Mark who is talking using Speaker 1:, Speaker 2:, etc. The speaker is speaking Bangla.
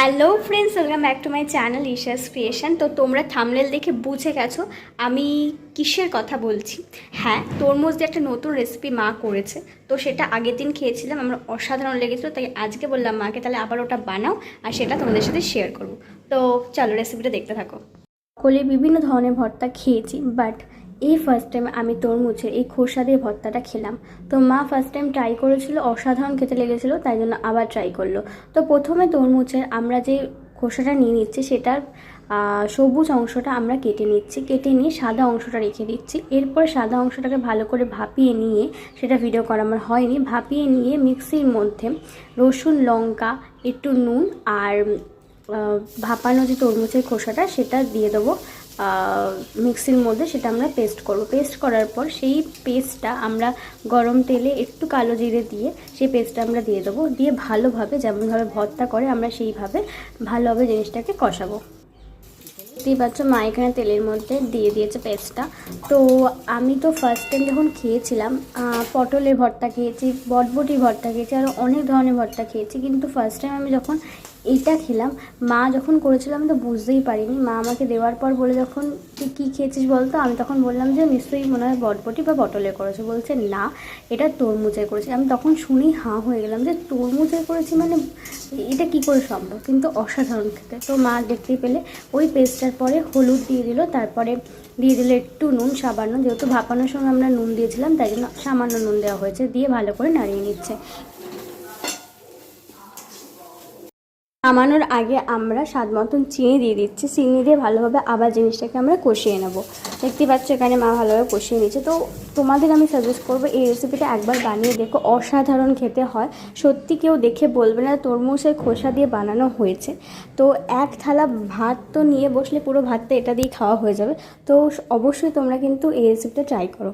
Speaker 1: Hello friends welcome back to my channel Isha's creation তো তোমরা থামলেল দেখে বুঝে গেছো আমি কিসের কথা বলছি। হ্যাঁ তরমুজ দিয়ে একটা নতুন রেসিপি মা করেছে। তো সেটা আগের দিন খেয়েছিলাম, আমার অসাধারণ লেগেছিলো, তাই আজকে বললাম মাকে, তাহলে আবার ওটা বানাও আর সেটা তোমাদের সাথে শেয়ার করব। তো চলো রেসিপিটা দেখতে থাকো। সকলে বিভিন্ন ধরনের ভর্তা খেয়েছি বাট এই ফার্স্ট টাইম আমি তরমুজের এই খোসা দিয়ে ভর্তাটা খেলাম। তো মা ফার্স্ট টাইম ট্রাই করেছিল, অসাধারণ খেতে লেগেছিলো, তাই জন্য আবার ট্রাই করল। তো প্রথমে তরমুজের আমরা যে খোসাটা নিয়ে নিচ্ছি, সেটার সবুজ অংশটা আমরা কেটে নিচ্ছি। কেটে নিয়ে সাদা অংশটা রেখে দিচ্ছি। এরপর সাদা অংশটাকে ভালো করে ভাপিয়ে নিয়ে, সেটা ভিডিও করা আমার হয়নি, ভাপিয়ে নিয়ে মিক্সির মধ্যে রসুন, লঙ্কা, একটু নুন আর ভাপানো যে তরমুজের খোসাটা, সেটা দিয়ে দেবো। মিক্সির মধ্যে সেটা আমরা পেস্ট করব। পেস্ট করার পর সেই পেস্টটা আমরা গরম তেলে একটু কালো জিরে দিয়ে সেই পেস্টটা আমরা দিয়ে দেবো। দিয়ে ভালোভাবে, যেমনভাবে ভর্তা করে আমরা সেইভাবে ভালোভাবে জিনিসটাকে কষাবো। দেখতেই পাচ্ছ, মা এখানে তেলের মধ্যে দিয়ে দিয়েছে পেস্টটা তো আমি তো ফার্স্ট টাইম যখন খেয়েছিলাম পটলের ভর্তা খেয়েছি বটবটি ভর্তা খেয়েছি আরও অনেক ধরনের ভর্তা খেয়েছি। কিন্তু ফার্স্ট টাইম আমি যখন এইটা খেলাম। মা যখন করেছিল আমি তো বুঝতেই পারিনি। মা আমাকে দেওয়ার পর বলে যখন, তুই কী খেয়েছিস বলতো? আমি তখন বললাম যে, নিশ্চয়ই মনে হয় বটবটি বা পটলের করেছে। বলছে, না, এটা তরমুজের করেছি। আমি তখন শুনেই হাঁ হয়ে গেলাম যে, তরমুজের করেছি মানে এটা কি করে সম্ভব? কিন্তু অসাধারণ খেতে। তো মা দেখতেই পেলে ওই পেস্টটার পরে হলুদ দিয়ে দিল, তারপরে দিয়ে দিল একটু নুন, সামান্য। যেহেতু ভাপানোর সময় আমরা নুন দিয়েছিলাম, তাই জন্য সামান্য নুন দেওয়া হয়েছে। দিয়ে ভালো করে নাড়িয়ে নিচ্ছে। নামানোর আগে আমরা স্বাদ মতন চিনি দিয়ে দিচ্ছি। চিনি দিয়ে ভালোভাবে আবার জিনিসটাকে আমরা কষিয়ে নেব। দেখতে পাচ্ছ এখানে মা ভালোভাবে কষিয়ে নিচ্ছে তো তোমাদের আমি সাজেস্ট করব, এই রেসিপিটা একবার বানিয়ে দেখো। অসাধারণ খেতে হয়। সত্যি কেউ দেখে বলবে না, তরমুজের খোসা দিয়ে বানানো হয়েছে। তো এক থালা ভাত তো নিয়ে বসলে পুরো ভাতটা এটা দিয়ে খাওয়া হয়ে যাবে। তো অবশ্যই তোমরা কিন্তু এই রেসিপিটা ট্রাই করো।